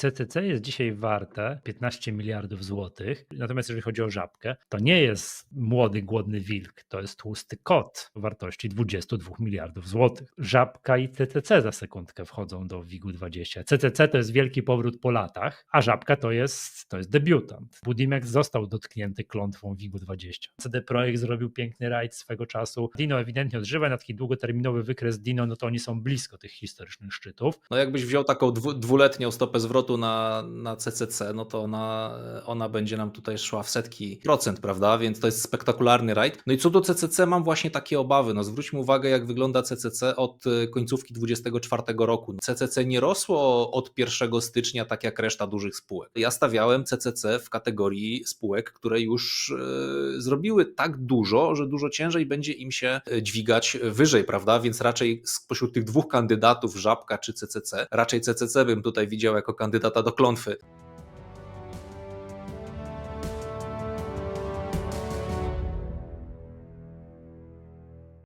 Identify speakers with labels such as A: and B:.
A: CCC jest dzisiaj warte 15 miliardów złotych, natomiast jeżeli chodzi o żabkę, to nie jest młody, głodny wilk, to jest tłusty kot wartości 22 miliardów złotych. Żabka i CCC za sekundkę wchodzą do WIG-20. CCC to jest wielki powrót po latach, a żabka to jest, to jest debiutant. Budimex został dotknięty klątwą WIG-20. CD Projekt zrobił piękny rajd swego czasu. Dino ewidentnie odżywa, na taki długoterminowy wykres Dino, no to oni są blisko tych historycznych szczytów.
B: No jakbyś wziął taką dwu, dwuletnią stopę zwrotu na, na CCC, no to ona, ona będzie nam tutaj szła w setki procent, prawda? Więc to jest spektakularny rajd. No i co do CCC mam właśnie takie obawy. No zwróćmy uwagę jak wygląda CCC od y, końcówki 24 roku. CCC nie rosło od 1 stycznia tak jak reszta dużych spółek. Ja stawiałem CCC w kategorii spółek, które już y, zrobiły tak dużo, że dużo ciężej będzie im się y, dźwigać wyżej, prawda? Więc raczej spośród tych dwóch kandydatów, Żabka czy CCC, raczej CCC bym tutaj widział jako kandydata do klątwy.